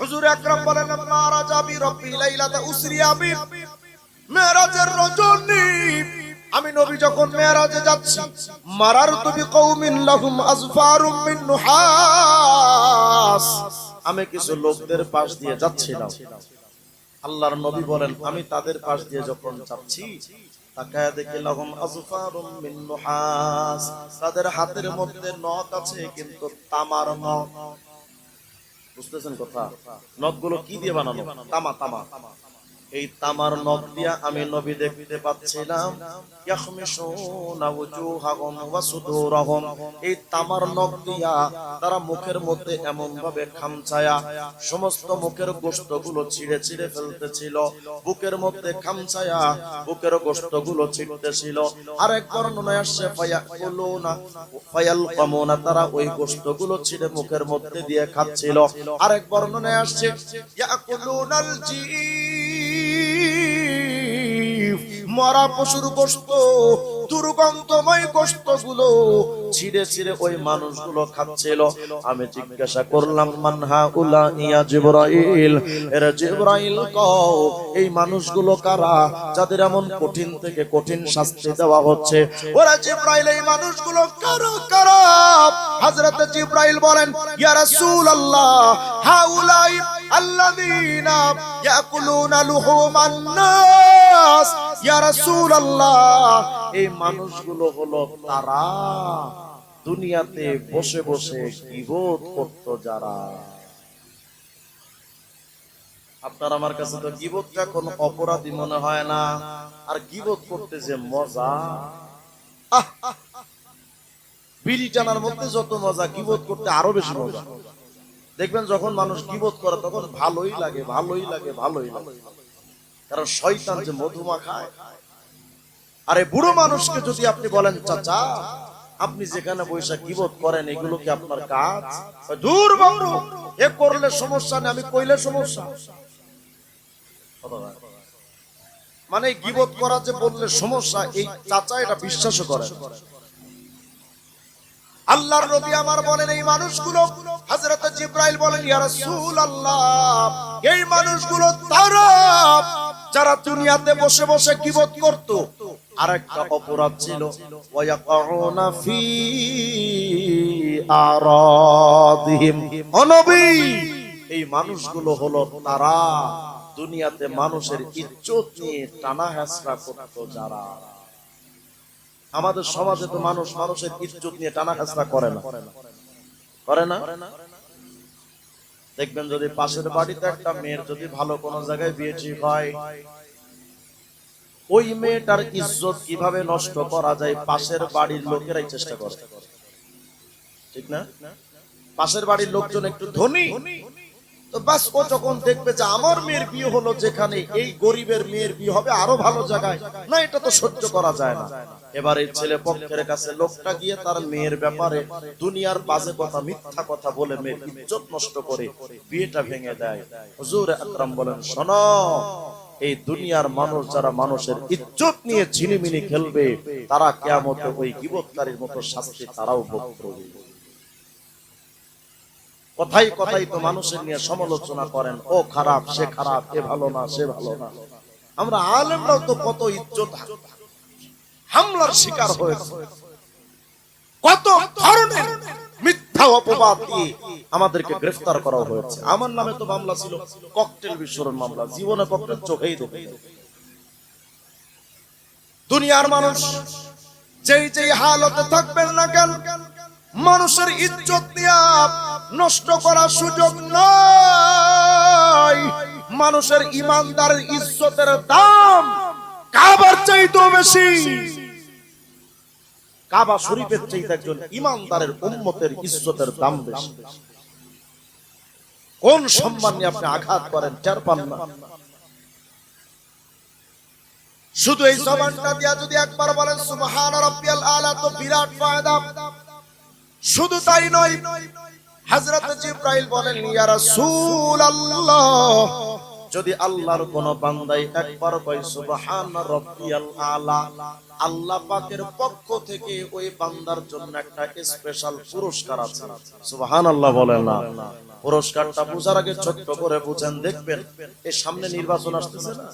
হুজুর আকরাম বলেন মারাজ আবি রব্বি লাইলাতা উসরিয়া বি মেরাজের রজনী। আমি নবী যখন মেরাজে যাচ্ছি, মারার তুমি কৌমিন লাহুম আজফারুম মিন নুহাস। আমি কিছু লোকদের পাশ দিয়ে যাচ্ছিলাম। আল্লাহর নবী বলেন, আমি তাদের পাশ দিয়ে যখন যাচ্ছি, তাকায় দেখি লাহুম আজফারুম মিন নুহাস। তাদের হাতের মধ্যে নখ আছে, কিন্তু তামার নখ বুঝতেছেন কথা? নখগুলো কি দিয়ে বানানো? তামা তামা। এই তামার নখ দিয়া আমি নবী দেখতে পাচ্ছিলাম। এই তামার নখ দিয়া তারা মুখের মধ্যে এমন ভাবে খামছায়া, সমস্ত মুখের গোশতগুলো ছিঁড়ে ছিঁড়ে ফেলতেছিল। বুকের মধ্যে খামছায়া, বুকের গোশতগুলো ছিঁড়তেছিল। আর এক বর্ণনায় আসছে, ফায়াকুলুনা, ফায়ালকামুনা, তারা ওই গোস্তগুলো ছিঁড়ে মুখের মধ্যে দিয়ে খাচ্ছিল। আর এক বর্ণনায় আসছে, ইয়াকুলুনাল জিফ মরা পশুর কষ্ট দুর্গন্ধময় কষ্টগুলো ছিঁড়ে ছিঁড়ে ওই মানুষগুলো খাচ্ছিল। আমি জিজ্ঞাসা করলাম মানহা উলা ইয়া জিব্রাইল? এরা জিব্রাইল কও, এই মানুষগুলো কারা যাদের এমন কঠিন থেকে কঠিন শাস্তি দেওয়া হচ্ছে? ওরা জিব্রাইল, এই মানুষগুলো কারা কারা? হযরত জিব্রাইল বলেন, ইয়া রাসূলুল্লাহ, হাউলাই আল্লাযীনা ইয়াকুলুনা লুহুমান নাস। ইয়া রাসূলুল্লাহ, এই মানুষগুলো হলো তারা দুনিয়াতে বসে বসে গিবত করত যারা? আপনার আমার কাছে তো গিবতটা কোনো অপরাধী মনে হয় না? আর গিবত করতে যে মজা? বিড়ি টানার মধ্যে যত মজা গিবত করতে আরও বেশি মজা? দেখবেন যখন মানুষ গিবত করে, তখন ভালোই লাগে ভালোই লাগে ভালোই লাগে। কারণ শয়তান যে মধুমা খায়। আরে বুড়ো মানুষকে যদি আপনি বলেন, চাচা আপনি যেখানে বৈশা গিবত করেন, এগুলো কি আপনার কাজ? দূর বাবু এ করলে সমস্যা নেই, আমি কইলে সমস্যা। মানে গিবত করা যে বললে সমস্যা, এই চাচা এটা বিশ্বাসও করে আল্লাহর নবী আমার বলেন, এই মানুষগুলো, হযরত জিব্রাইল বলেন, ইয়া রাসূলুল্লাহ, এই মানুষগুলো তারা, যারা দুনিয়াতে বসে বসে কিবত করত আরেকটা অপরাধ ছিল এই মানুষগুলো হলো তারা দুনিয়াতে মানুষের ইজ্জত নিয়ে টানা হেঁচড়া করত যারা। আমাদের সমাজে তো মানুষ মানুষের ইজ্জত নিয়ে টানা খাসরা করে না। করে না? দেখবেন যদি পাশের বাড়িতে একটা মেয়ের যদি ভালো কোনো জায়গায় বিয়ে হয় ওই মেয়েটার ইজ্জত কীভাবে নষ্ট করা যায় পাশের বাড়ির লোকেরাই চেষ্টা করে। ঠিক না? পাশের বাড়ির লোকজন একটু ধনী। তো বাস ও যখন দেখবে যে আমার মেয়ের বিয়ে হলো যেখানে, এই গরিবের মেয়ের বিয়ে হবে আরও ভালো জায়গায়। না, এটা তো সহ্য করা যায় না। এবার ছেলে পক্ষের কাছে লোকটা গিয়ে তার মেয়ের ব্যাপারে দুনিয়ার বাজে কথা, মিথ্যা কথা বলে মেয়ের ইজ্জত নষ্ট করে বিয়েটা ভেঙে দেয়। হুজুর আকরাম বলেন, শোনো এই দুনিয়ার মানুষ যারা মানুষের ইজ্জত নিয়ে ঝিনিমিনি খেলবে, তারা কেয়ামতে ওই গিবৎকারীর মতো শাস্তি তারাও ভোগ করবে। কথাই কথাই তো মানুষের নিয়ে সমালোচনা করেন, ও খারাপ, সে খারাপ, এ ভালো না, সে ভালো না। আমরা আলেমরাও তো কত ইজ্জত হামলার শিকার হয়েছে। কত ধরনের মিথ্যা অপবাদ দিয়ে আমাদেরকে গ্রেফতার করা হয়েছে। আমার নামে তো মামলা ছিল, ককটেল বিস্ফোরণ মামলা। জীবনে ককটেল চোখেই দেখে দুনিয়ার মানুষ যেই যেই হালতে থাকবেন না কেন, মানুষের ইজ্জত দিয়া নষ্ট করার সুযোগ নাই। মানুষের ইমানদারের ইজ্জতের দাম কাবার চাইতো বেশি। কাবা শরীফের চাইতে একজন ইমানদারের উম্মতের ইজ্জতের দাম বেশি। কোন সম্মান নিয়ে আপনি আঘাত করেন, টের পান না। শুধু এই জবানটা দিয়া যদি একবার বলেন, সুবহান রাব্বিয়াল আলা, তো বিরাট ফায়দা। শুধু তাই নয়, হযরত জিব্রাইল বলেন, ইয়া রাসূলুল্লাহ যদি আল্লাহর কোন বান্দাই একবার কয়, সুবহান রাব্বিয়াল আলা আল্লাহ পাকের পক্ষ থেকে ওই বান্দার জন্য একটা স্পেশাল পুরস্কার আছে। সুবহানাল্লাহ বলেন না। পুরস্কারটা বুঝার আগে ছোট্ট করে বুঝেন, দেখবেন এর সামনে নির্বাচন আসতেছে না?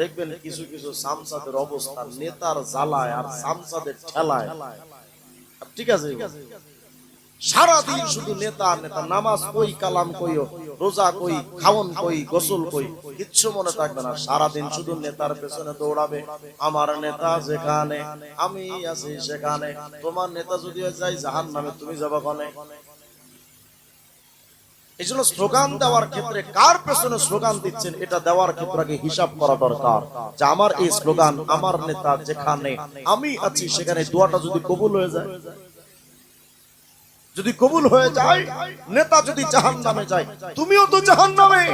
দেখবেন কিছু কিছু সামসাদের অবস্থা নেতার জ্বালায় আর সামসাদের ঠেলায়। ঠিক আছে? সারাদিন শুধু নেতা নেতা, নামাজ কই, কালাম কই, রোজা কই, খাওন কই, গোসল কই, কিচ্ছু মনে থাকবে না। সারাদিন শুধু নেতার পেছনে দৌড়াবে। আমার নেতা যেখানে, আমি আছি সেখানে। তোমার নেতা যদি যাই জাহান নামে তুমি যাবা কনে? এই জন্য স্লোগান দেওয়ার ক্ষেত্রে কার পেছনে স্লোগান দিচ্ছেন, এটা দেওয়ার ক্ষেত্রে আগে হিসাব করা দরকার যে আমার এই স্লোগান, আমার নেতা যেখানে, আমি আছি সেখানে দোয়াটা যদি কবুল হয়ে যায়। যদি কবুল হয়ে যায়, নেতা যদি জাহান নামে যায়, তুমিও তো জাহান নামে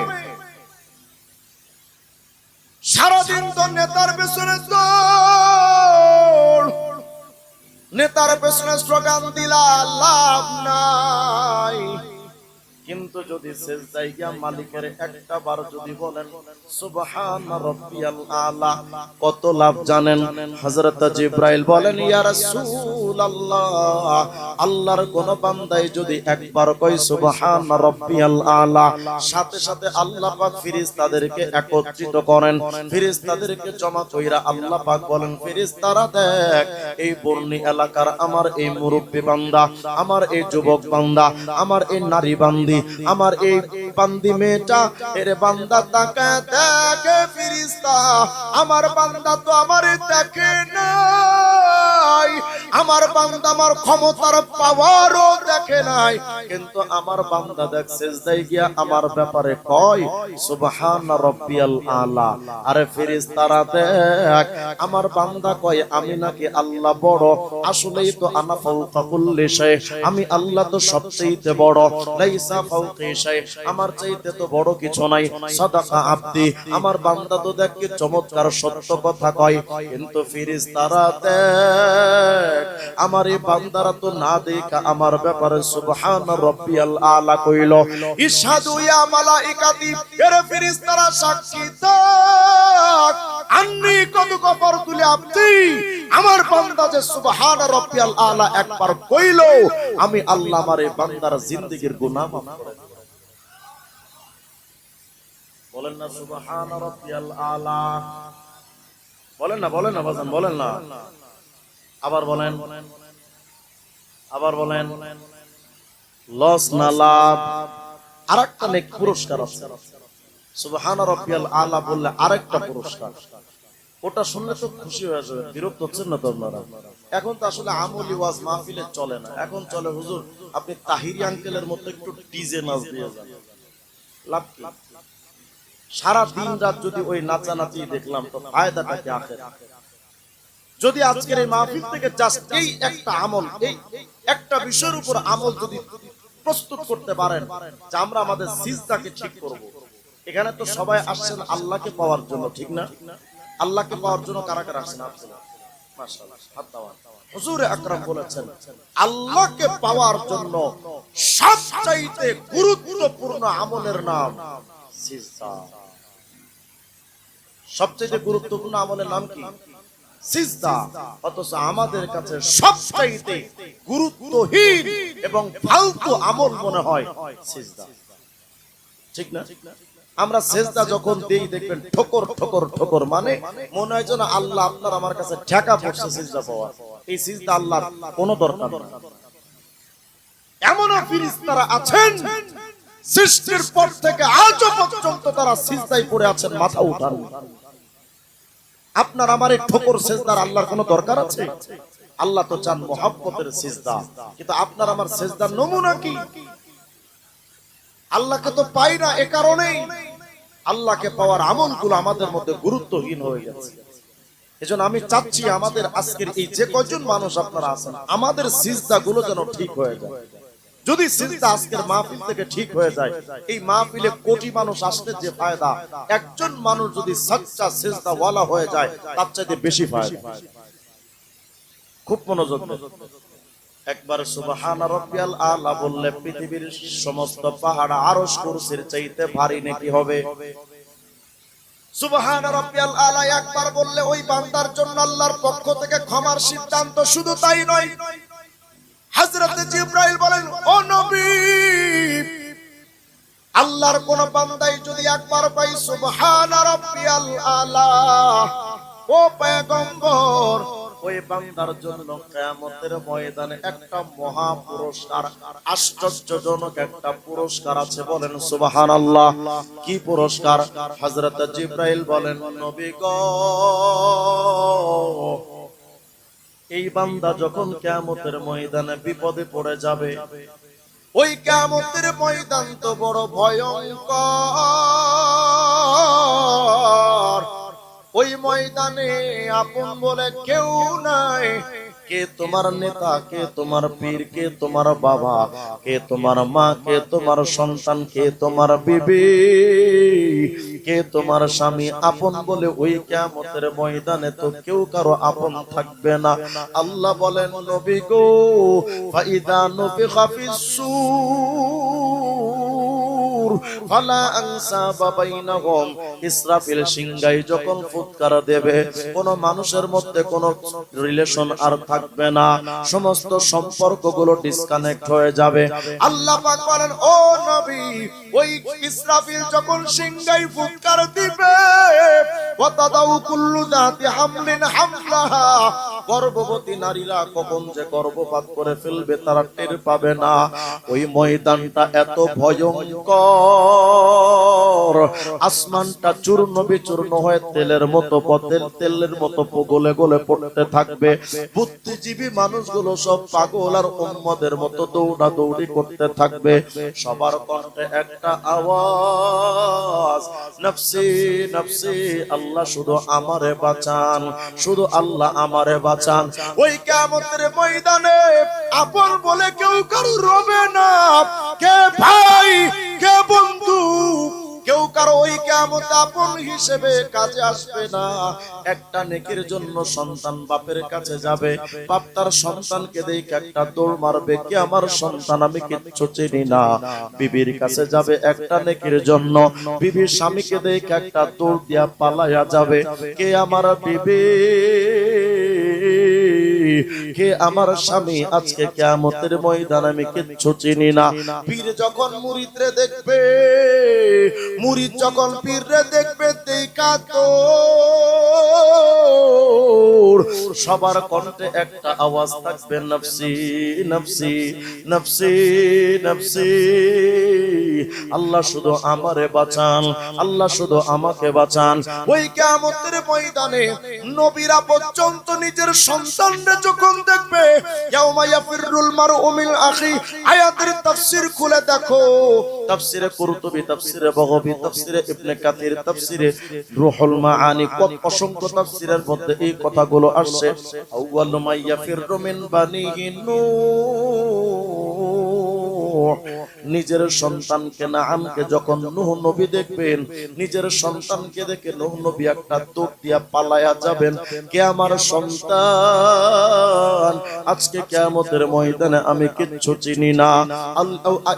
সারাদিন তো নেতার পেছনে নেতার পেছনে স্লোগান দিলা, লাভ নাই। কিন্তু যদি শেষ জায়গা মালিকের একটা বার যদি বলেন, সুবহান রাব্বিয়াল আলা, কত লাভ জানেন? হযরত জিব্রাইল বলেন, ইয়া রাসূলুল্লাহ, আল্লাহর কোন বান্দাই যদি একবার কয়, সুবহান রাব্বিয়াল আলা, সাথে সাথে আল্লাহ পাক ফেরেশতাদেরকে একত্রিত করেন। ফেরেশতাদেরকে জমা কইরা আল্লাহ পাক বলেন, ফেরেশতারা দেখ, এই বর্ণি এলাকার আমার এই মুরব্বী বান্দা, আমার এই যুবক বান্দা, আমার এই নারী বান্দি আমার এই বান্দি মেয়েটা, এর বান্দা তাকে দেখে ফিরিস্তা। আমার বান্দা তো আমার দেখে নাই। আমার বান্দা আমার ক্ষমতার পাওয়ারও দেখে নাই। কিন্তু আমার বান্দা দেখ সেজদাই গিয়া আমার ব্যাপারে কয়, সুবহান রাব্বিয়াল আলা। আরে ফেরেশতারা দেখ, আমার বান্দা কয়, আমি নাকি আল্লাহ বড়, আসলেই তো আনা ফাওকা কুল্লি শাই। আমি আল্লাহ তো সবচেয়ে বড়। লাইসা আমার চাইতে তো বড় কিছু নাই। সাদাকা আব্দি, আমার বান্দা তো দেখ চমৎকার সত্য কথা কয়। কিন্তু ফেরেশতারা দেখ, আমার এই বান্দারা তো না দেখা আমার ব্যাপারে সুবহান রাব্বিয়াল আলা কইল। ইশহাদু ইয়া মালাইকাতি, এর ফেরেশতারা সাক্ষী আন্নি কত তুলে আমার বান্দা যে সুবহান রাব্বিয়াল আলা একবার কইল, আমি আল্লাহ আমার এই বান্দার জিন্দেগীর গুনাহ। বলেন না, সুবহান রাব্বিয়াল আলা। বলেন না বলেন না বলেন না। আবার বলেন। আবার বলেন। লস না লাভ। আরেকটা নেক পুরস্কার আছে। সুবহান রাব্বিয়াল আলা বললে আরেকটা পুরস্কার। ওটা শুনলে তো খুশি হয়ে যাবে, বিরক্ত হচ্ছেন না তো আপনারা? এখন তো আসলে আমলি ওয়াজ মাহফিলে চলে না। এখন চলে হুজুর, আপনি তাহিরি আঙ্কেলের মতো একটু ডিজে নাচ দিয়ে যান। লাভ কি? সারা দিন রাত যদি ওই নাচানাচি দেখলাম, তো ফায়দাটা কি আখের? যদি আজকের এই মাহফিল থেকে জাস্ট এই একটা আমল, এই একটা বিষয়ের উপর আমল যদি প্রস্তুত করতে পারেন, যে আমরা আমাদের সিজদাকে ঠিক করব। এখানে তো সবাই আসছেন আল্লাহকে পাওয়ার জন্য, ঠিক না? আল্লাহকে পাওয়ার জন্য কারা কারা বলেছেন, আল্লাহকে পাওয়ার জন্য সবচাইতে গুরুত্বপূর্ণ আমলের নাম গুরুত্বপূর্ণ আমলের নাম কি? অথচ আমাদের কাছে সবচাইতে গুরুত্বহীন এবং ফালতু আমল মনে হয় ঠিক না? আমরা সেজদা যখন দেই, দেখবেন ঠোকর ঠোকর ঠোকর মানে মনে হয় যেন আল্লাহ আপনার আমার কাছে ঠেকা পড়ছে সিজদা পাওয়া এই সিজদা আল্লাহর কোনো দরকার না এমন ফিরিস্তারা আছেন, সৃষ্টির পর থেকে আজও পর্যন্ত তারা সিজদায় পড়ে আছেন, মাথা উঠান। আপনার আমার এই ঠোকর সেজদার আল্লাহর কোনো দরকার আছে? আল্লাহ তো চান মোহাব্বতের সিজদা, কিন্তু আপনার আমার সেজদার নমুনা কি? আল্লাহকে তো পাই না এ কারণেই। আল্লাহকে পাওয়ার আমলগুলো আমাদের মধ্যে গুরুত্বহীন হয়ে গেছে। এজন্য আমি চাচ্ছি আমাদের আজকের এই যে কয়জন মানুষ আপনারা আছেন, আমাদের সিজদা গুলো যেন ঠিক হয়ে যায়। যদি সিজদা আজকের মাহফিল থেকে ঠিক হয়ে যায়, এই মাহফিলে কোটি মানুষ আসলে যে ফায়দা, একজন মানুষ যদি সচ্চা সিজদা ওয়ালা হয়ে যায়, তার চাইতে বেশি ফায়দা। খুব মনোযোগ। একবার সুবহান রাব্বিয়াল আলা বললে পৃথিবীর সমস্ত পাহাড় আরশ কুরসির চাইতে ভারী নাকি হবে? সুবহান রাব্বিয়াল আলা একবার বললে ওই বান্দার জন্য আল্লাহর পক্ষ থেকে ক্ষমার সিদ্ধান্ত শুধু তাই নয়। বলেন, ও নবী, আল্লাহর কোন বান্দাই যদি একবার পাই সুবহান রাব্বিয়াল আলা, ও পয়গম্বর বান্দার জন্য কিয়ামতের ময়দানে একটা মহা পুরস্কার আশ্চর্যজনক একটা পুরস্কার আছে বলেন সুবহানাল্লাহ। কি পুরস্কার? হযরত জিব্রাইল বলেন, নবী গো, এই বান্দা যখন কিয়ামতের ময়দানে বিপদে পড়ে যাবে, ওই কিয়ামতের ময়দান তো বড় ভয়ঙ্কর। ওই ময়দানে আপন বলে কেউ নাই। কে তোমার নেতা, কে তোমার পীর, কে তোমার বাবা, কে তোমার মা, কে তোমার সন্তান, কে তোমার বিবি, কে তোমার স্বামী। আপন বলে ওই কিয়ামতের ময়দানে তো কেউ কারও আপন থাকবে না। আল্লাহ বলেন, নবী গো, ফাইদা নবী খাফিসুর ফালা আনসাবা বাইনাহুম ইসরাফিল সিংগাই যখন ফুৎকার দেবে, কোন মানুষের মধ্যে কোন রিলেশন আর থাকবে না। সমস্ত সম্পর্কগুলো ডিসকানেক্ট হয়ে যাবে। আল্লাহ পাক বলেন, ও নবী, ওই ইসরাফিল যখন ফুৎকার দিবে, ওয়াতাদাউ কুল্লু হামলিন হামলাহা। গর্ভবতী নারীরা কখন যে গর্ভপাত করে ফেলবে তারা টের পাবে না। ওই ময়দানটা এত ভয়ঙ্কর। আসমানটা চূর্ণ বিচূর্ণ হয়ে তেলের মতো পথের তেলের মতো গলে গলে পড়তে থাকবে। বুদ্ধিজীবী মানুষগুলো সব পাগল আর উম্মদের মতো দৌড়া দৌড়ি করতে থাকবে। সবার কণ্ঠে একটা আওয়াজ, নফসি নফসি, আল্লাহ শুধু আমারে বাঁচান, শুধু আল্লাহ আমারে বাঁচান। ওই কিয়ামতের ময়দানে আপন বলে কেউ কারও রবে না। কে ভাই? কে বন্ধু? কেউ কারও ওই কেমত আপন হিসেবে কাজে আসবে না। একটা নেকির জন্য সন্তান বাপের কাছে যাবে। বাপ তার সন্তানকে দেখে একটা দৌড় মারবে, কি আমার সন্তান? আমি কিচ্ছু চিনি না। বিবির কাছে যাবে একটা নেকির জন্য। বিবির স্বামীকে দেখে একটা দৌড় দিয়া পালাইয়া যাবে, কে আমার বিবি? কে আমার স্বামী, আজকে কেমতের ময়দান আমি কিচ্ছু চিনি না। পীর যখন মুরিদরে দেখবে, মুরিদ যখন পীররে দেখবে সবার কণ্ঠে একটা আওয়াজ থাকবে, নফসি নফসি নফসি নফসি। আল্লাহ শুধু আমারে বাঁচান, আল্লাহ শুধু আমাকে বাঁচান। ওই কিয়ামতের ময়দানে নবীরা পর্যন্ত নিজের সন্তানরা যখন দেখবে আয়াতের তাফসীর খুলে দেখো। তাফসীরে কুরতুবি, তাফসীরে বগবি, তাফসীরে ইবনে কাতির তাফসীরে রুহুল মাআনি, কত অসংখ্য তাফসীরের মধ্যে এই কথাগুলো আসছে। আউয়ালু মা ইয়াফিরু মিন বানিহি নূহ নিজের সন্তানকে না আমকে যখন নূহ নবী দেখবেন, নিজের সন্তানকে দেখে নূহ নবী একটা দৌড় দিয়া পালায়া যাবেন, কে আমার সন্তান? আজকে কিয়ামতের ময়দানে আমি কিচ্ছু চিনি না। আল- আউ- আ-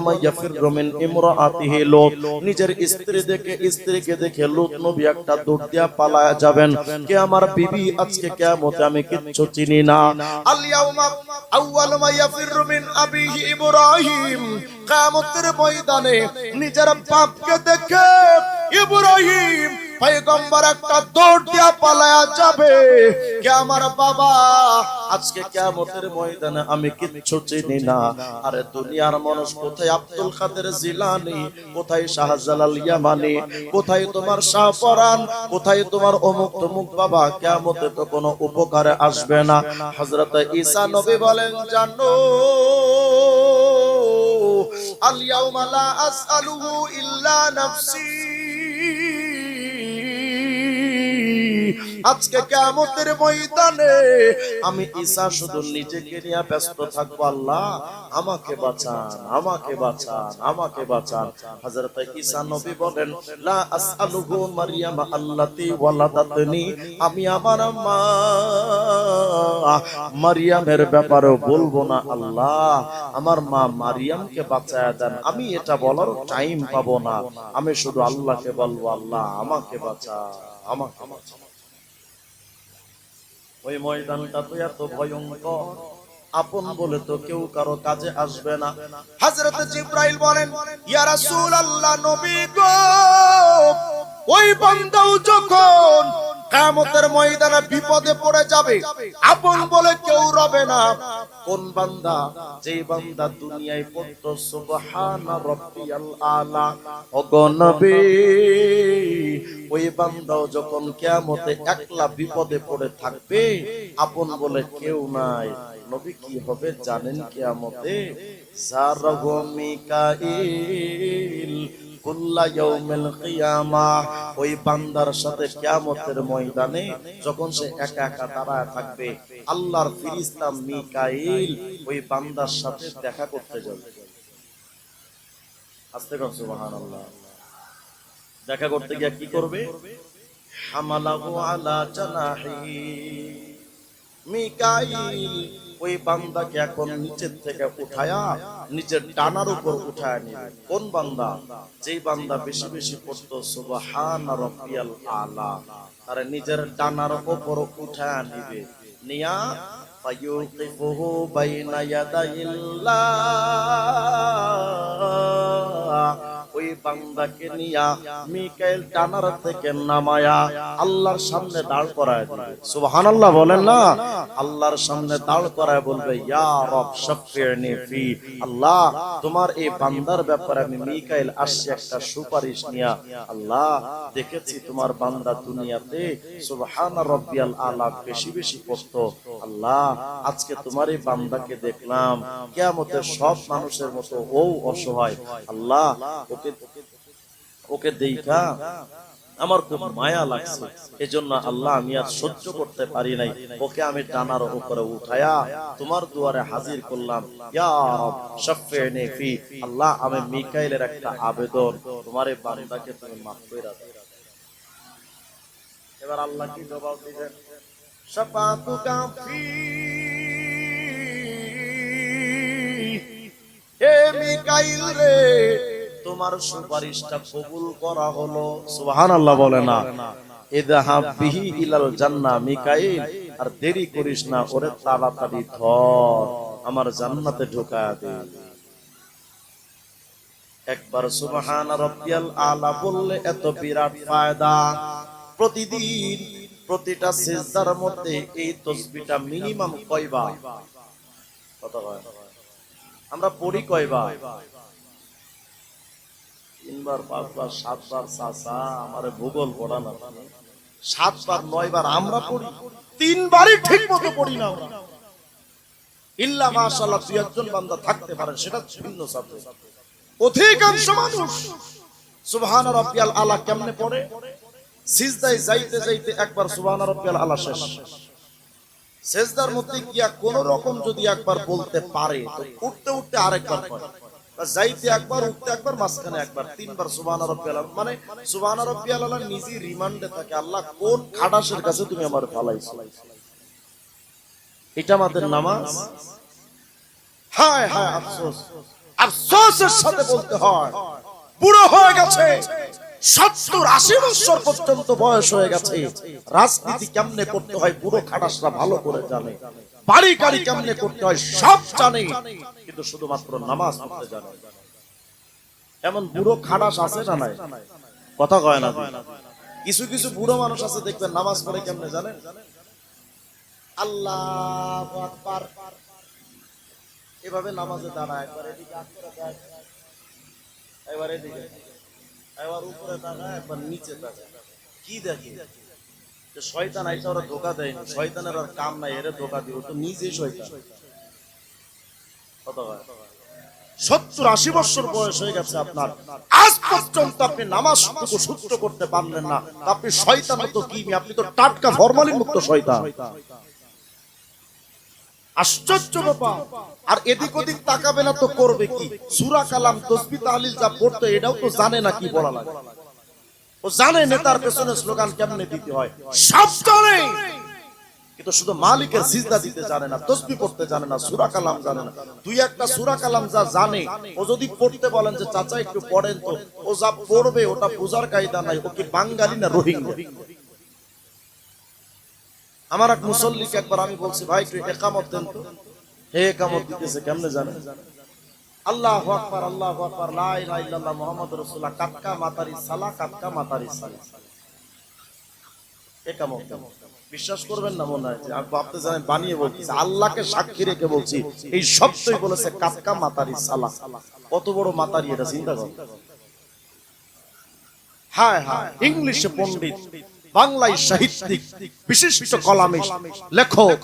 মা ইয়াফিরু মিন ইমরাআতিহি লূত। নিজের স্ত্রী দেখে, স্ত্রীকে দেখে লূত নবী একটা দৌড় দিয়া পালায়া যাবেন। কে আমার বিবি? আজকে কিয়ামতে আমি কিচ্ছু চিনি না। আল ইয়াউমা আউয়ালু মা ইয়াফিরু মিন আবিহি ইব্রাহিম কামতের ময়দানে নিজের বাপকে দেখে ইব্রাহিম পয়গম্বর একটা দৌড় দিয়া পালায়া যাবে। কে আমার বাবা? আজকে কিয়ামতের ময়দানে আমি কিচ্ছু চিনি না। আরে দুনিয়ার মানুষ কোথায় আব্দুল কাদের জিলানি? কোথায় শাহজালাল ইয়ামানি? কোথায় তোমার শাহপরান কোথায় তোমার অমুক তমুক বাবা? কিয়ামতে তো কোনো উপকারে আসবে না। হযরত ঈসা নবী বলেন, জানো আল ইয়াউমা লা আসআলুহু ইল্লা নাফসি। আজকে কিয়ামতের ময়দানে আমি ঈসা শুধু নিজেকে নিয়ে ব্যস্ত থাকব, আল্লাহ আমাকে বাঁচান আমাকে বাঁচান আমাকে বাঁচান। হযরত ঈসা নবী বলেন, লা আসআলুহু মারইয়াম আল্লাতী ওয়ালাদাতনি। আমি আমার মা মারিয়ামের ব্যাপারে বলব না, আল্লাহ আমার মা দেন। আমি এটা বলার টাইম পাবো না। আমি শুধু আল্লাহকে বলব, আল্লাহ আমাকে বাঁচা আমাকে বাঁচা। ওই ময়দানটা তো এত ভয়ঙ্কর। আপন বলে তো কেউ কারও কাজে আসবে না। হযরত জিব্রাইল বলেন, ইয়া রাসূলুল্লাহ, নবী গো, ওই বান্দাও যখন কিয়ামতের ময়দানে বিপদে পড়ে যাবে, আপন বলে কেউ রবে না। কোন বান্দা? যেই বান্দা দুনিয়ায় পড়তো, সুবহানা রাব্বিয়াল আলা। অগনবে ওই বান্দাও যখন কিয়ামতে একলা বিপদে পড়ে থাকবে, আপন বলে কেউ নাই। নবী কি হবে জানেন ওই বান্দার সাথে ময়দানে যখন সে একা একা দাঁড়ায় থাকবে, আল্লাহর মিকাইল ওই বান্দার সাথে দেখা করতে যাবে। কর দেখা করতে গিয়ে কি করবে? হামালাহু আলা জানাহি। মিকাইল ওই বান্দাকে এখন নিচের থেকে উঠায়া নিচের ডানার উপর উঠায় নিবে। কোন বান্দা? যেই বান্দা বেশি বেশি পড়তো, সুবহান রাব্বিয়াল আলা। তার নিজের ডানার উপর উঠায় নিবে। নিয়া, ফায়ুকিফুহু বাইনা ইয়াদাইল্লাহ। ওই বান্দাকে নিয়া মিকাইল টানার থেকে নামায়া আল্লাহর সামনে দাঁড় করায় দিবে সুবহানাল্লাহ বলেন না? আল্লাহর সামনে দাঁড় করায় বলবে, ইয়া রব, শাফিরনি ফি। আল্লাহ, তোমার এই বান্দার ব্যাপারে আমি মিকাইল আসছি একটা সুপারিশ নিয়া। আল্লাহ, দেখেছি তোমার বান্দা দুনিয়াতে সুবহান রাব্বিয়াল আলা বেশি বেশি পড়তো আল্লাহ, আজকে তোমার এই বান্দাকে দেখলাম, কিয়ামতের সব মানুষের মতো ও অসহায়। আল্লাহ ওকে ওকে দেখা আমার খুব মায়া লাগছে। এজন্য আল্লাহ আমি আর সহ্য করতে পারি নাই। ওকে আমি টানার উপরে উঠায়া তোমার দুয়ারে হাজির করলাম। আল্লাহ আমি মিকাইলের একটা আবেদন তোমার এই বান্দাকে তুমি মাফ করে এবার আল্লাহ কি জবাব দিবেন? শাফাতুকা ফি। হে মিকাইল রে তোমার সুপারিশটা কবুল করা হলো। সুবহানাল্লাহ বলে না। আর দেরি করিস না ওরে তাড়াতাড়ি ধর, আমার জান্নাতে ঢোকায়া দে। একবার সুবহান আলা বললে এত বিরাট ফায়দা। প্রতিদিন প্রতিটা সিজদার মধ্যে এই তসবিহটা মিনিমাম কয়বার? কত হয়? আমরা পড়ি কয়বার? তিনবার, পাঁচবার, সাতবার, চাচা, আমার ভূগোল পড়া না সাতবার, নয়বার আমরা পড়ি, তিনবারই ঠিক মতো পড়ি না ইল্লা দুই একজন বান্দা থাকতে পারেন সেটা ভিন্ন অধিকাংশ মানুষ সুবহান আলা কেমনে পড়ে? সিজদায় যাইতে যাইতে একবার সুবহান আলা শেষ। সেজদার মধ্যে গিয়া কোন রকম যদি একবার বলতে পারে উঠতে উঠতে আরেকবার পড়ে। মানে বয়স হয়ে গেছে। রাজনীতি কেমনে করতে হয় বুড়ো খাটাসরা ভালো করে জানে। বাড়ি গাড়ি কেমনে করতে হয় সব জানে। কিন্তু শুধুমাত্র নামাজ পড়তে জানে। এমন বুড়ো খাটাস আছে না নাই? কথা কয় না কিছু কিছু বুড়ো মানুষ আছে দেখবেন নামাজ পড়ে কেমনে জানেন আল্লাহ আকবার। এভাবে নামাজে দাঁড়ায় একবার এদিকে হাত করে দেয়, একবার এদিকে। একবার উপরে তাকায় একবার নিচে তাকায়। কি দেখে? যে শয়তান আইসা ওরা ধোকা শয়তানের আর কাম নাই, এরে ধোকা দিও তো নিজে শয়তান। হয় সত্তর আশি বছর বয়স হয়ে গেছে আপনার। আজ পর্যন্ত আপনি নামাজ সূত্র করতে পারলেন না। আপনি শয়তান তো কি আপনি তো টাটকা ফরমালিন মুক্ত শয়তান। আশ্চর্য ব্যাপার। আর এদিক ওদিক তাকাবে না তো করবে কি? সুরা কালাম, তসবি তাহলিল যা পড়তো এটাও তো জানে না কি বলা লাগে। ও জানে নেতার পেছনে স্লোগান কেমনে দিতে হয়। সব জানে। কিন্তু শুধু মালিকের সিজদা দিতে জানে না, তসবি পড়তে জানে না, সুরা কালাম জানে না। দুই একটা সুরা কালাম যা জানে, ও যদি পড়তে বলেন যে, চাচা, একটু পড়েন তো। ও যা পড়বে, ওটা বোঝার কায়দা নাই, ও কি বাঙালি না রোহিঙ্গা? আমার এক মুসল্লিকে একবার আমি বলছি, ভাই, একটু একামত দেন তো। হে কামত দিতেছে, কেমনে জানে? আল্লাহ আকবার আল্লাহ আকবার মাতারি সালা মাতারি সালা। এ কামত বিশ্বাস করবেন না মনে হয় আমি ভাবতে জানেন বানিয়ে বলছি আল্লাহকে সাক্ষী রেখে বলছি, এই শব্দই বলেছে কাটকা মাতারি সালা। কত বড় মাতারি এটা, চিন্তা করো। হ্যাঁ হ্যাঁ ইংলিশে পণ্ডিত। বাংলায় সাহিত্যিক, বিশিষ্ট কলামিস্ট, লেখক,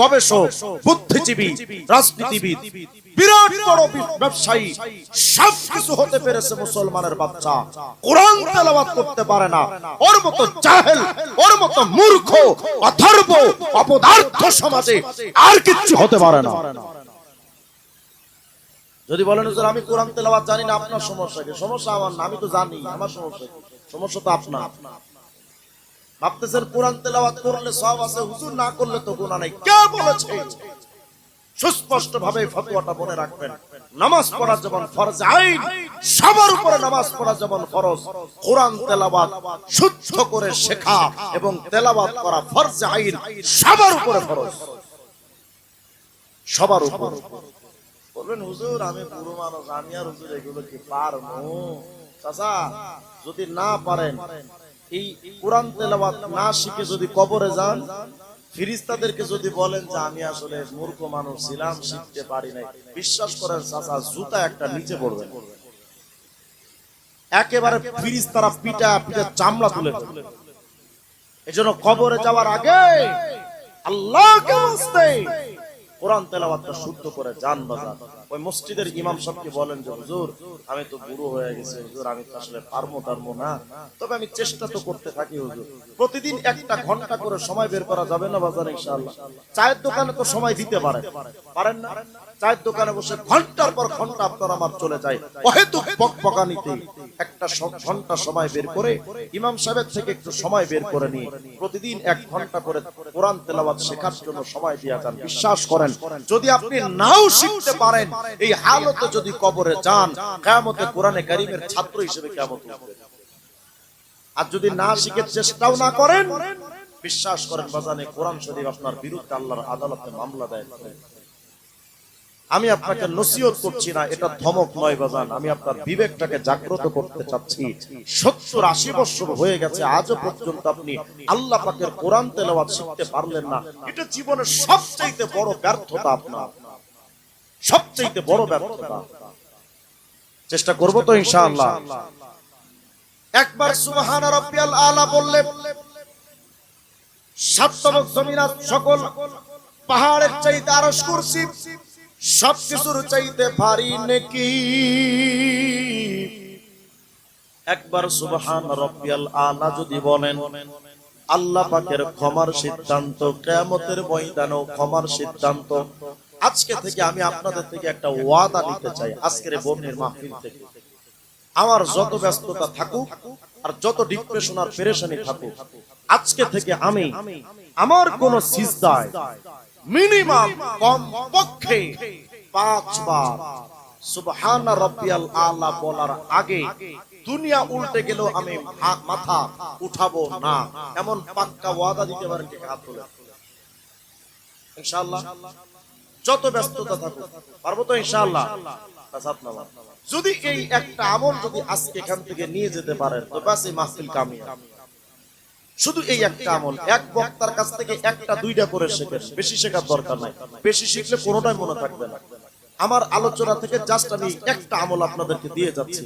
গবেষক, বুদ্ধিজীবী, রাজনীতিবিদ, বিরাট বড় ব্যবসায়ী সব কিছু হতে পেরেছে মুসলমানের বাচ্চা। কোরআন তেলাওয়াত করতে পারে না। ওর মতো জাহেল, ওর মতো মূর্খ অথর্ব অপদার্থ সমাজে আর কিচ্ছু হতে পারে না। যদি বলেন, হুজুর, আমি কোরআন তেলাওয়াত জানি না, আপনার সমস্যা কি? সমস্যা আমার না, আমি তো জানি, আমার সমস্যা সমস্যা তো আপনার। ভাবতেছেন কোরআন তেলাওয়াত করলে সব আছে, হুজুর না করলে তো গুনাহ নাই। কে বলেছে? সুস্পষ্ট ভাবে ফতোয়াটা মনে রাখবেন। নামাজ পড়া যেমন ফরজ, আইন, সবার উপরে নামাজ পড়া যেমন ফরজ, কোরআন তেলাওয়াত শুদ্ধ করে শেখা এবং তেলাওয়াত করা ফরজ, আইন সবার উপরে ফরজ। সবার উপর। বলবেন, হুজুর, আমি পুরো মানুষ, আমি আর হুজুর এগুলো কি পারব? চাচা, যদি না পারেন এই কোরআন তেলাওয়াত না শিখে যদি কবরে যান, ফিরিস্তাদেরকে যদি বলেন যে আমি আসলে মূর্খ মানুষ ছিলাম শিখতে পারি নাই, বিশ্বাস করেন চাচা, জুতা একটা নিচে পড়বে একেবারে ফিরিস্তারা পিটা পিটা চামড়া তুলে ফেলবে এজন্য কবরে যাওয়ার আগে আল্লাহকে কোরআন তেলাওয়াতটা শুদ্ধ করে যান বাজার ওই মসজিদের ইমাম সাহেবকে বলেন যে, হুজুর, আমি তো বুড়ো হয়ে গেছি, হুজুর, আমি তো আসলে পারব টারবো না। তবে আমি চেষ্টা তো করতে থাকি, হুজুর। প্রতিদিন একটা ঘণ্টা করে সময় বের করা যাবে না বাজারে, ইনশাআল্লাহ। চায়ের দোকানে তো সময় দিতে পারে। পারেন না? চায়ের দোকানে বসে ঘণ্টার পর ঘণ্টা আপনার আমার চলে যায়। অহেতু বকবকানিতে একটা ঘণ্টা সময় বের করে ইমাম সাহেবের থেকে একটু সময় বের করে নিয়ে প্রতিদিন এক ঘণ্টা করে কোরআন তেলাওয়াত শেখার জন্য সময় দিয়ে যান। বিশ্বাস করেন, যদি আপনি নাও শিখতে পারেন এই হালতে যদি কবরে যান, কিয়ামতে কোরআনে কারীমের ছাত্র হিসেবে উঠবে। আর যদি না শিখে চেষ্টাও না করেন, বিশ্বাস করেন বাজানে কোরআন শরীফ আপনার বিরুদ্ধে আল্লাহর আদালতে মামলা করে। আমি আপনাকে নসিহত করছি না, এটা ধমক নয় বাজান, আমি আপনার বিবেকটাকে জাগ্রত করতে চাচ্ছি। সত্তর আশি বছর হয়ে গেছে, আজও পর্যন্ত আপনি আল্লাহ পাকের কোরআন তেলাওয়াত শিখতে পারলেন না। এটা জীবনের সবচাইতে বড় ব্যর্থতা আপনার। সবচাইতে বড় ব্যর্থতা। চেষ্টা করব তো ইনশাআল্লাহ। একবার সুবহান রাব্বিয়াল আলা বললে সাততমক জমিনাত সকল, পাহাড়ের চাইতে আরশ কুরসি, সব কিছুর চাইতে ভারী নেকি। একবার সুবহান রাব্বিয়াল আলা যদি বলেন, আল্লাহ পাকের ক্ষমার সিদ্ধান্ত, কিয়ামতের ময়দানেও ক্ষমার সিদ্ধান্ত আজকে থেকে আমি আপনাদের থেকে একটা ওয়াদা নিতে চাই আজকের বর্ণের মাহফিল থেকে। আমার যত ব্যস্ততা থাকুক আর যত ডিপ্রেশন আর পেরেশানি থাকুক, আজকে থেকে আমি আমার কোন মিনিমাম কম পক্ষে পাঁচবার সুবহান রাব্বিয়াল আলা বলার আগে দুনিয়া উল্টে গেলেও আমি মাথা উঠাবো না, এমন পাক্কা ওয়াদা দিতে পারেন কে? হাত তুলে ইনশাআল্লাহ। যত ব্যস্ততা থাকুক, পারব তো ইনশাআল্লাহ। নামান। যদি এই একটা আমল যদি আজকে এখান থেকে নিয়ে যেতে পারেন, তো বাস এই মাহফিল কামিয়াব। শুধু এই একটা আমল, এক বক্তার কাছ থেকে একটা, দুইটা করে শেখেন। বেশি শেখার দরকার নাই। বেশি শিখলে কোনোটাই মনে থাকবে না। আমার আলোচনা থেকে জাস্ট আমি একটা আমল আপনাদেরকে দিয়ে যাচ্ছি।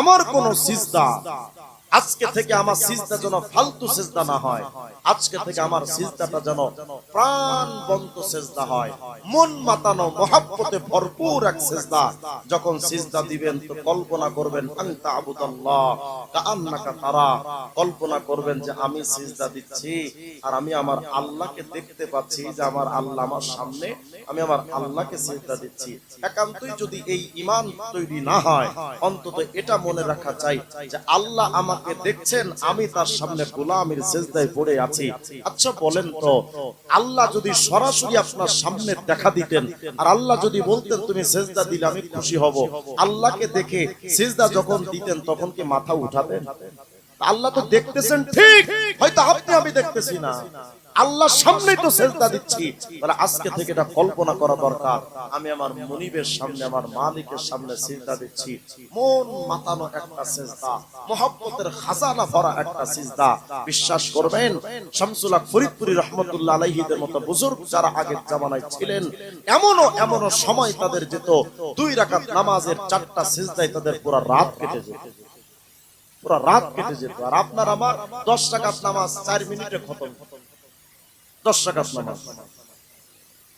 আমার কোন সিজদা আজকে থেকে আমার সিজদা যেন ফালতু সিজদা না হয়। আজকে থেকে আমার সিজদাটা যেন প্রাণবন্ত সিজদা হয়। মন মাতানো মহাব্বতে ভরপুর এক সিজদা। যখন সিজদা দিবেন তো কল্পনা করবেন, আনতা আবুদাল্লাহ, কাআন্নাকা তারা। কল্পনা করবেন যে আমি সিজদা দিচ্ছি আর আমি আমার আল্লাহকে দেখতে পাচ্ছি যে আমার আল্লাহ আমার সামনে আমি আমার আল্লাহকে সিজদা দিচ্ছি। একান্তই যদি এই ঈমান তৈরি না হয়, অন্তত এটা মনে রাখা চাই যে আল্লাহ আমাকে দেখছেন, আমি তার সামনে গোলামের সেজদায় পড়ে আছি। আচ্ছা বলেন তো, আল্লাহ যদি সরাসরি আপনার সামনে দেখা দিতেন, আর আল্লাহ যদি বলতেন, তুমি সেজদা দিলে আমি খুশি হব। আল্লাহকে দেখে সেজদা যখন দিতেন, তখন কি মাথা উঠাতেন? আল্লাহ তো দেখতেছেন ঠিক, হয়তো আপনি আমি দেখতেছি না। আল্লাহর সামনেই তো সেজদা দিচ্ছি। তাহলে আজকে থেকে এটা কল্পনা করা দরকার। আমি আমার মনিবের সামনে, আমার মালিকের সামনে সেজদা দিচ্ছি। মন মাতানো একটা সেজদা মোহাব্বতের খাজানা ভরা একটা সিজদা বিশ্বাস করবেন শামসুল হক ফরিদপুরি রহমতুল্লাহ আলাইহিদের মতো বুজুর্গ যারা আগের জামানায় ছিলেন, এমনও এমনও সময় তাদের যেত। দুই রাকাত নামাজের চারটা সিজদায় তাদের পুরো রাত কেটে যেত। পুরো রাত কেটে যেত। আর আপনার আমার দশ টাকাত নামাজ চার মিনিটে খতম। দশ টাকাত নামাজ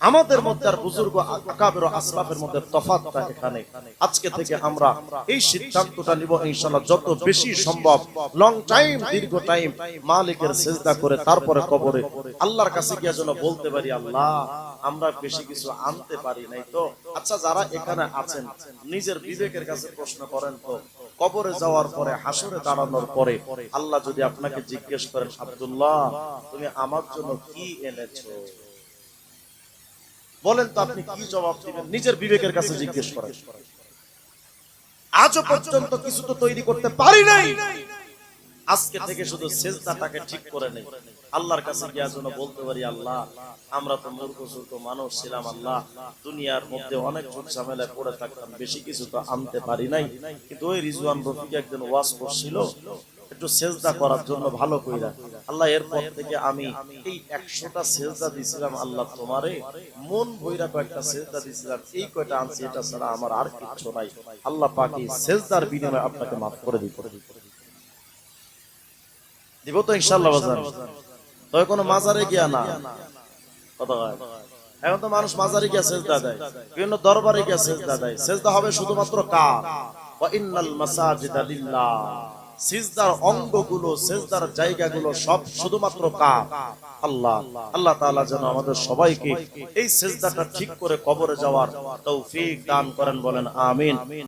আমাদের মধ্যে আর বুজুর্গ আকাবের আসলাফের মধ্যে তফাৎটা এখানে। আজকে থেকে আমরা এই সিদ্ধান্তটা নিব, ইনশাআল্লাহ, যত বেশি সম্ভব লং টাইম দীর্ঘ টাইম মালিকের সেজদা করে তারপরে কবরে। আল্লাহর কাছে গিয়ে যেন বলতে পারি, আল্লাহ, আমরা বেশি কিছু আনতে পারি নাই তো। আচ্ছা যারা এখানে আছেন, নিজের বিবেকের কাছে প্রশ্ন করেন তো, কবরে যাওয়ার পরে হাসরে দাঁড়ানোর পরে, আল্লাহ যদি আপনাকে জিজ্ঞেস করেন, আব্দুল্লাহ, তুমি আমার জন্য কি এনেছো? বলেন তো আপনি কি জবাব দিবেন? নিজের বিবেকের কাছে জিজ্ঞেস করেন। আজও পর্যন্ত কিছু তো তৈরি করতে পারি নাই। আজকে থেকে শুধু সেজদাটাকে ঠিক করে নেই। আল্লাহর কাছে গিয়া যেন বলতে পারি, আল্লাহ, আমরা তো মূর্খ সূর্খ মানুষ ছিলাম, আল্লাহ, দুনিয়ার মধ্যে অনেক ঝুট ঝামেলায় পড়ে থাকতাম, বেশি কিছু তো আনতে পারি নাই। কিন্তু ওই রিজওয়ান রফিক একদিন ওয়াজ করছিল একটু সেজদা করার জন্য ভালো কইরা। আল্লাহ, এরপর থেকে আমি এই একশোটা সেজদা দিছিলাম আল্লাহ তোমারে। মন ভৈরা কয়েকটা সেজদা দিছিলাম। এই কয়টা আনছি, এটা ছাড়া আমার আর কিচ্ছু নাই। আল্লাহ পাক সেজদার বিনিময়ে আপনাকে মাফ করে দিই দিব তো ইনশাল্লাহ বাজান। তবে কোনো মাজারে গিয়া না। এখন তো মানুষ মাজারে গিয়া সেজদা দেয়। বিভিন্ন দরবারে গিয়া সেজদা দেয়। সেজদা হবে শুধুমাত্র কার? ওয়া ইন্নাল মাসাজিদা লিল্লাহ। সিজদার অঙ্গগুলো, সিজদার জায়গাগুলো সব শুধুমাত্র কার আল্লাহ আল্লাহ তাআলা যেন আমাদের সবাইকে এই সিজদাটা ঠিক করে কবরে যাওয়ার তৌফিক দান করেন, বলেন আমিন।